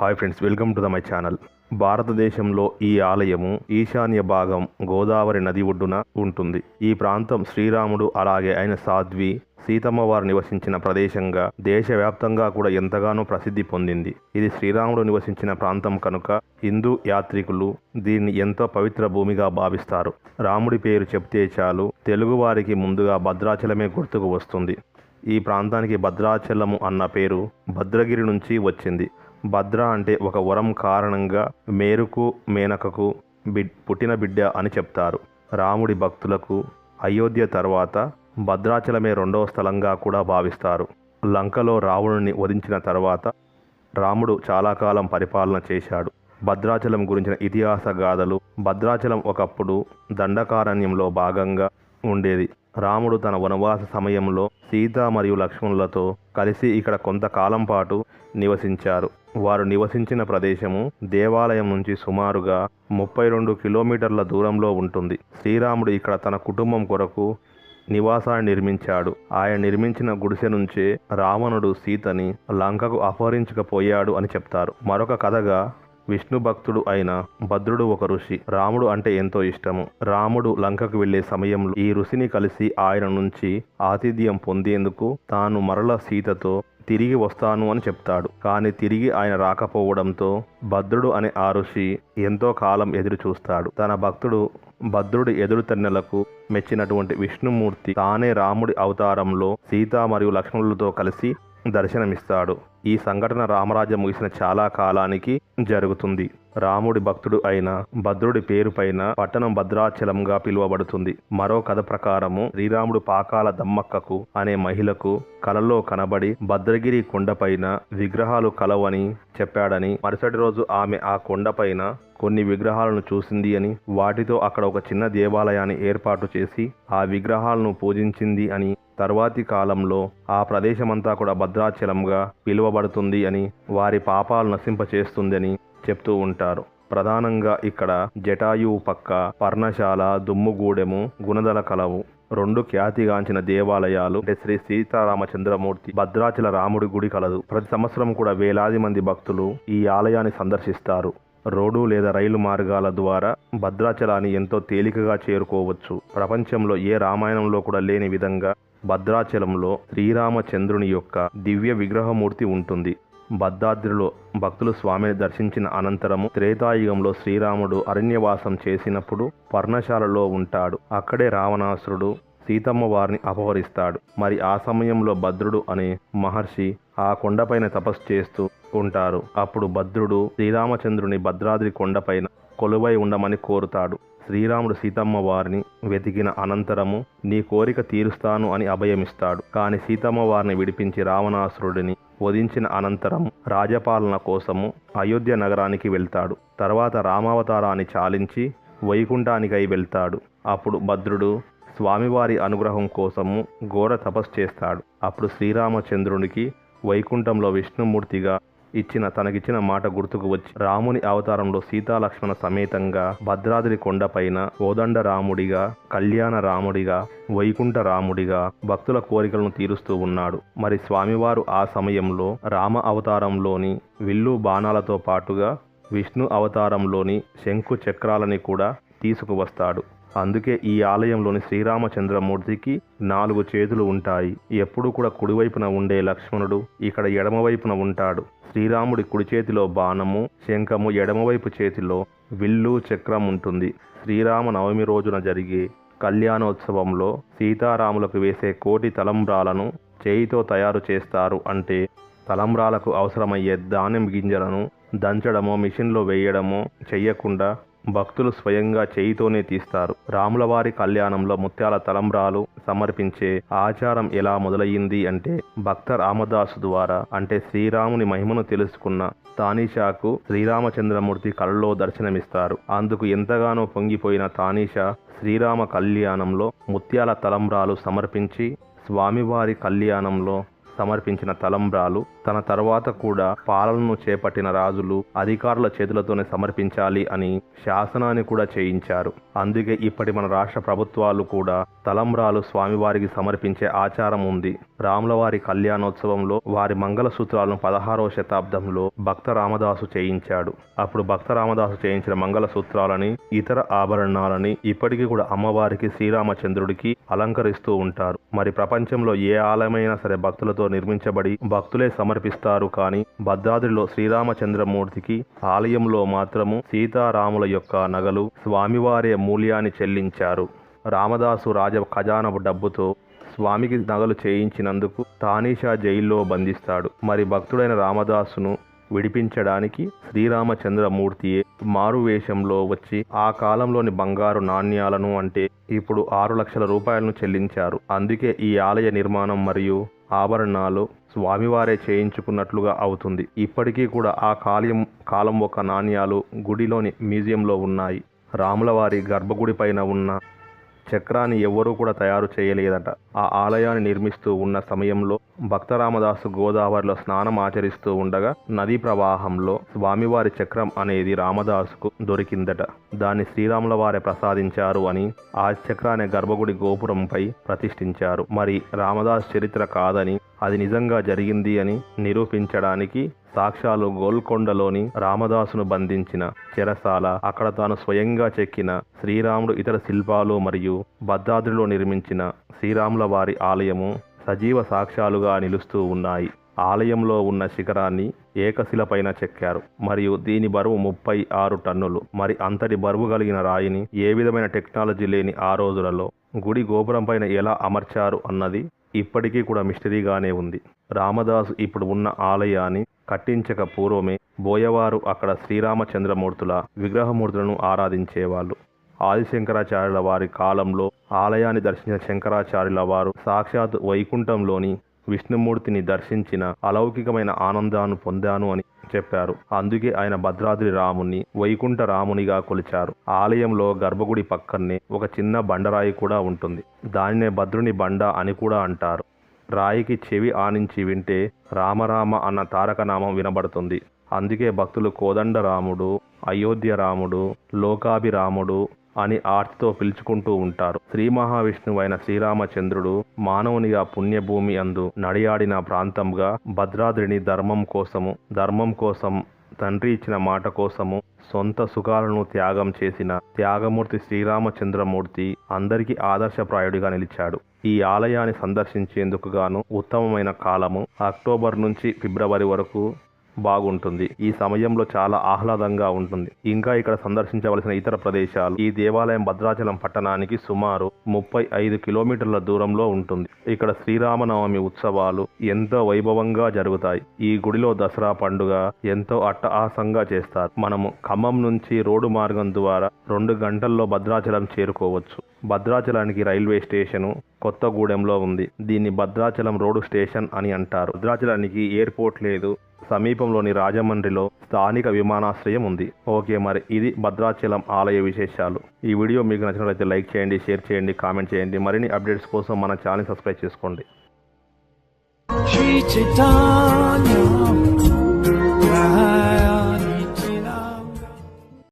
Hi friends welcome to the my channel. భారతదేశంలో ఈ ఆలయము ఈశాన్య భాగం గోదావరి నది ఒడ్డున ఉంటుంది. ఈ ప్రాంతం శ్రీరాముడు అలాగే ఆయన సాధ్వి సీతమ్మ వారు నివసించిన ప్రదేశంగా దేశవ్యాప్తంగా కూడా ఎంతగానో ప్రసిద్ధి పొందింది. ఇది శ్రీరాముడు నివసించిన ప్రాంతం కనుక హిందూ యాత్రికులు దీన్ని ఎంతో పవిత్ర భూమిగా భావిస్తారు. రాముడి పేరు చెప్తే చాలు తెలుగువారికి ముందుగా భద్రాచలమే గుర్తుకు వస్తుంది. ఈ ప్రాంతానికి భద్రాచలము అన్న పేరు భద్రగిరి నుంచి వచ్చింది. భద్ర అంటే ఒక వరం కారణంగా మేరుకు మేనకకు బిడ్ పుట్టిన బిడ్డ అని చెప్తారు. రాముడి భక్తులకు అయోధ్య తర్వాత భద్రాచలమే రెండవ స్థలంగా కూడా భావిస్తారు. లంకలో రావణుని వధించిన తర్వాత రాముడు చాలా కాలం పరిపాలన చేశాడు. భద్రాచలం గురించిన ఇతిహాస గాథలు భద్రాచలం ఒకప్పుడు దండకారణ్యంలో భాగంగా ఉండేది. రాముడు తన వనవాస సమయంలో సీత మరియు లక్ష్మణులతో కలిసి ఇక్కడ కొంతకాలం పాటు నివసించారు. వారు నివసించిన ప్రదేశము దేవాలయం నుంచి సుమారుగా ముప్పై రెండు కిలోమీటర్ల దూరంలో ఉంటుంది. శ్రీరాముడు ఇక్కడ తన కుటుంబం కొరకు నివాసాన్ని నిర్మించాడు. ఆయన నిర్మించిన గుడిసె నుంచే రావణుడు సీతని లంకకు అపహరించకపోయాడు అని చెప్తారు. మరొక కథగా విష్ణు భక్తుడు అయిన భద్రుడు ఒక ఋషి. రాముడు అంటే ఎంతో ఇష్టము. రాముడు లంకకు వెళ్ళే సమయంలో ఈ ఋషిని కలిసి ఆయన నుంచి ఆతిథ్యం పొందేందుకు తాను మరల సీతతో తిరిగి వస్తాను అని చెప్తాడు. కానీ తిరిగి ఆయన రాకపోవడంతో భద్రుడు అనే ఆ ఋషి ఎంతో కాలం ఎదురు చూస్తాడు. తన భక్తుడు భద్రుడి ఎదురుతెన్నెలకు మెచ్చినటువంటి విష్ణుమూర్తి తానే రాముడి అవతారంలో సీత మరియు లక్ష్మణులతో కలిసి దర్శనమిస్తాడు. ఈ సంఘటన రామరాజ్యం ముగిసిన చాలా కాలానికి జరుగుతుంది. రాముడి భక్తుడు అయిన భద్రుడి పేరు పైన పట్టణం భద్రాచలంగా పిలువబడుతుంది. మరో కథ ప్రకారము శ్రీరాముడు పాకాల దమ్మక్కకు అనే మహిళకు కలలో కనబడి భద్రగిరి కొండపైన విగ్రహాలు కలవని చెప్పాడని మరుసటి రోజు ఆమె ఆ కొండపైన కొన్ని విగ్రహాలను చూసింది అని వాటితో అక్కడ ఒక చిన్న దేవాలయాన్ని ఏర్పాటు చేసి ఆ విగ్రహాలను పూజించింది అని తర్వాతి కాలంలో ఆ ప్రదేశమంతా కూడా భద్రాచలంగా పిలువబడుతుంది అని వారి పాపాలు నశింపచేస్తుందని చెప్తూ ఉంటారు. ప్రధానంగా ఇక్కడ జటాయువు పక్క పర్ణశాల దుమ్ముగూడెము గుణదల కలవు రెండు ఖ్యాతిగాంచిన దేవాలయాలు అంటే శ్రీ సీతారామచంద్రమూర్తి భద్రాచల రాముడి గుడి కలదు. ప్రతి సంవత్సరం కూడా వేలాది మంది భక్తులు ఈ ఆలయాన్ని సందర్శిస్తారు. రోడ్డు లేదా రైలు మార్గాల ద్వారా భద్రాచలాన్ని ఎంతో తేలికగా చేరుకోవచ్చు. ప్రపంచంలో ఏ రామాయణంలో కూడా లేని విధంగా భద్రాచలంలో శ్రీరామచంద్రుని యొక్క దివ్య విగ్రహమూర్తి ఉంటుంది. భద్రాద్రిలో భక్తులు స్వామిని దర్శించిన అనంతరము త్రేతాయుగంలో శ్రీరాముడు అరణ్యవాసం చేసినప్పుడు పర్ణశాలలో ఉంటాడు. అక్కడే రావణాసురుడు సీతమ్మ వారిని అపహరిస్తాడు. మరి ఆ సమయంలో భద్రుడు అనే మహర్షి ఆ కొండపైన తపస్సు చేస్తూ ఉంటారు. అప్పుడు భద్రుడు శ్రీరామచంద్రుని భద్రాద్రి కొండపైన కొలువై ఉండమని కోరుతాడు. శ్రీరాముడు సీతమ్మ వారిని వెతికిన అనంతరము నీ కోరిక తీరుస్తాను అని అభయమిస్తాడు. కాని సీతమ్మ వారిని విడిపించి రావణాసురుడిని వధించిన అనంతరం రాజపాలన కోసము అయోధ్య నగరానికి వెళ్తాడు. తర్వాత రామావతారాన్ని చాలించి వైకుంఠానికై వెళ్తాడు. అప్పుడు భద్రుడు స్వామివారి అనుగ్రహం కోసము ఘోర తపస్సు చేస్తాడు. అప్పుడు శ్రీరామచంద్రునికి వైకుంఠంలో విష్ణుమూర్తిగా ఇచ్చిన తనకిచ్చిన మాట గుర్తుకు వచ్చి రాముని అవతారంలో సీతాలక్ష్మణ సమేతంగా భద్రాద్రి కొండపైన కోదండ రాముడిగా కళ్యాణ రాముడిగా వైకుంఠ రాముడిగా భక్తుల కోరికలను తీరుస్తూ ఉన్నాడు. మరి స్వామివారు ఆ సమయంలో రామ అవతారంలోని విల్లు బాణాలతో పాటుగా విష్ణు అవతారంలోని శంకు చక్రాలని కూడా తీసుకువస్తాడు. అందుకే ఈ ఆలయంలోని శ్రీరామచంద్రమూర్తికి నాలుగు చేతులు ఉంటాయి. ఎప్పుడూ కూడా కుడివైపున ఉండే లక్ష్మణుడు ఇక్కడ ఎడమవైపున ఉంటాడు. శ్రీరాముడి కుడి చేతిలో బాణము శంఖము ఎడమవైపు చేతిలో విల్లు చక్రం ఉంటుంది. శ్రీరామ నవమి రోజున జరిగే కళ్యాణోత్సవంలో సీతారాములకు వేసే కోటి తలంబ్రాలను చేయితో తయారు చేస్తారు. అంటే తలంబ్రాలకు అవసరమయ్యే ధాన్యం గింజలను దంచడమో మిషన్లో వేయడమో చెయ్యకుండా భక్తులు స్వయంగా చేయితోనే తీస్తారు. రాములవారి కళ్యాణంలో ముత్యాల తలంబ్రాలు సమర్పించే ఆచారం ఎలా మొదలయ్యింది అంటే భక్త రామదాసు ద్వారా అంటే శ్రీరాముని మహిమను తెలుసుకున్న తానీషాకు శ్రీరామచంద్రమూర్తి కళ్ళలో దర్శనమిస్తారు. అందుకు ఎంతగానో పొంగిపోయిన తానీషా శ్రీరామ కళ్యాణంలో ముత్యాల తలంబ్రాలు సమర్పించి స్వామివారి కళ్యాణంలో సమర్పించిన తలంబ్రాలు తన తర్వాత కూడా పాలనను చేపట్టిన రాజులు అధికారుల చేతులతోనే సమర్పించాలి అని శాసనాన్ని కూడా చేయించారు. అందుకే ఇప్పటి మన రాష్ట్ర ప్రభుత్వాలు కూడా తలంబ్రాలు స్వామివారికి సమర్పించే ఆచారం ఉంది. రాములవారి కళ్యాణోత్సవంలో వారి మంగళసూత్రాలను పదహారవ శతాబ్దంలో భక్త రామదాసు చేయించాడు. అప్పుడు భక్త రామదాసు చేయించిన మంగళసూత్రాలని ఇతర ఆభరణాలని ఇప్పటికీ కూడా అమ్మవారికి శ్రీరామచంద్రుడికి అలంకరిస్తూ ఉంటారు. మరి ప్రపంచంలో ఏ ఆలయమైనా సరే భక్తులతో నిర్మించబడి భక్తులే సమర్పిస్తారు కానీ భద్రాద్రిలో శ్రీరామచంద్రమూర్తికి ఆలయంలో మాత్రము సీతారాముల యొక్క నగలు స్వామివారే మూల్యాన్ని చెల్లించారు. రామదాసు రాజ ఖజానపు డబ్బుతో స్వామికి నగలు చేయించినందుకు తానీషా జైల్లో బంధిస్తాడు. మరి భక్తుడైన రామదాసును విడిపించడానికి శ్రీరామచంద్రమూర్తియే మారు వేషంలో వచ్చి ఆ కాలంలోని బంగారు నాణ్యాలను అంటే ఇప్పుడు ఆరు లక్షల రూపాయలను చెల్లించారు. అందుకే ఈ ఆలయ నిర్మాణం మరియు ఆభరణాలు స్వామివారే చేయించుకున్నట్లుగా అవుతుంది. ఇప్పటికీ కూడా ఆ కాలం కాలం ఒక నాణ్యాలు గుడిలోని మ్యూజియంలో ఉన్నాయి. రాములవారి గర్భగుడి పైన ఉన్న చక్రాన్ని ఎవ్వరూ కూడా తయారు చేయలేదట. ఆ ఆలయాన్ని నిర్మిస్తూ ఉన్న సమయంలో భక్తరామదాసు గోదావరిలో స్నానం ఆచరిస్తూ ఉండగా నదీ ప్రవాహంలో స్వామివారి చక్రం అనేది రామదాసుకు దొరికిందట. దాన్ని శ్రీరాముల వారే ప్రసాదించారు అని ఆ చక్రాన్ని గర్భగుడి గోపురంపై ప్రతిష్ఠించారు. మరి రామదాస్ చరిత్ర కాదని అది నిజంగా జరిగింది అని నిరూపించడానికి సాక్ష్యాలు గోల్కొండలోని రామదాసును బంధించిన చెరసాల అక్కడ తాను స్వయంగా చెక్కిన శ్రీరాముడు ఇతర శిల్పాలు మరియు భద్రాద్రిలో నిర్మించిన శ్రీరాముల వారి ఆలయము సజీవ సాక్ష్యాలుగా నిలుస్తూ ఉన్నాయి. ఆలయంలో ఉన్న శిఖరాన్ని ఏకశిలపైన చెక్కారు. మరియు దీని బరువు ముప్పై ఆరు టన్నులు. మరి అంతటి బరువు కలిగిన రాయిని ఏ విధమైన టెక్నాలజీ లేని ఆ రోజులలో గుడి గోపురం పైన ఎలా అమర్చారు అన్నది ఇప్పటికీ కూడా మిస్టరీగానే ఉంది. రామదాసు ఇప్పుడు ఉన్న ఆలయాన్ని కట్టించక పూర్వమే బోయవారు అక్కడ శ్రీరామచంద్రమూర్తుల విగ్రహమూర్తులను ఆరాధించేవాళ్ళు. ఆదిశంకరాచార్యుల వారి కాలంలో ఆలయాన్ని దర్శించిన శంకరాచార్యుల వారు సాక్షాత్ వైకుంఠంలోని విష్ణుమూర్తిని దర్శించిన అలౌకికమైన ఆనందాన్ని పొందాను అని చెప్పారు. అందుకే ఆయన భద్రాద్రి రాముని వైకుంఠ రామునిగా కొలిచారు. ఆలయంలో గర్భగుడి పక్కనే ఒక చిన్న బండరాయి కూడా ఉంటుంది. దానినే భద్రుని బండ అని కూడా అంటారు. రాయికి చెవి ఆనించి వింటే రామరామ అన్న తారకనామం వినబడుతుంది. అందుకే భక్తులు కోదండరాముడు అయోధ్య రాముడు లోకాభిరాముడు అని ఆర్తితో పిలుచుకుంటూ ఉంటారు. శ్రీ మహావిష్ణువు అయిన శ్రీరామచంద్రుడు మానవునిగా పుణ్యభూమి అందు నడియాడిన ప్రాంతంగా భద్రాద్రిని ధర్మం కోసము ధర్మం కోసం తండ్రి ఇచ్చిన మాట కోసము సొంత సుఖాలను త్యాగం చేసిన త్యాగమూర్తి శ్రీరామచంద్రమూర్తి అందరికీ ఆదర్శప్రాయుడిగా నిలిచాడు. ఈ ఆలయాన్ని సందర్శించేందుకు గాను ఉత్తమమైన కాలము అక్టోబర్ నుంచి ఫిబ్రవరి వరకు బాగుంటుంది. ఈ సమయంలో చాలా ఆహ్లాదంగా ఉంటుంది. ఇంకా ఇక్కడ సందర్శించవలసిన ఇతర ప్రదేశాలు ఈ దేవాలయం భద్రాచలం పట్టణానికి సుమారు ముప్పై ఐదు కిలోమీటర్ల దూరంలో ఉంటుంది. ఇక్కడ శ్రీరామనవమి ఉత్సవాలు ఎంతో వైభవంగా జరుగుతాయి. ఈ గుడిలో దసరా పండుగ ఎంతో అట్టహాసంగా చేస్తారు. మనము ఖమ్మం నుంచి రోడ్డు మార్గం ద్వారా రెండు గంటల్లో భద్రాచలం చేరుకోవచ్చు. భద్రాచలానికి రైల్వే స్టేషను కొత్తగూడెంలో ఉంది. దీన్ని భద్రాచలం రోడ్డు స్టేషన్ అని అంటారు. భద్రాచలానికి ఎయిర్పోర్ట్ లేదు. సమీపంలోని రాజమండ్రిలో స్థానిక విమానాశ్రయం ఉంది. ఓకే మరి ఇది భద్రాచలం ఆలయ విశేషాలు. ఈ వీడియో మీకు నచ్చినట్లయితే లైక్ చేయండి షేర్ చేయండి కామెంట్ చేయండి. మరిన్ని అప్డేట్స్ కోసం మన ఛానల్ సబ్స్క్రైబ్ చేసుకోండి.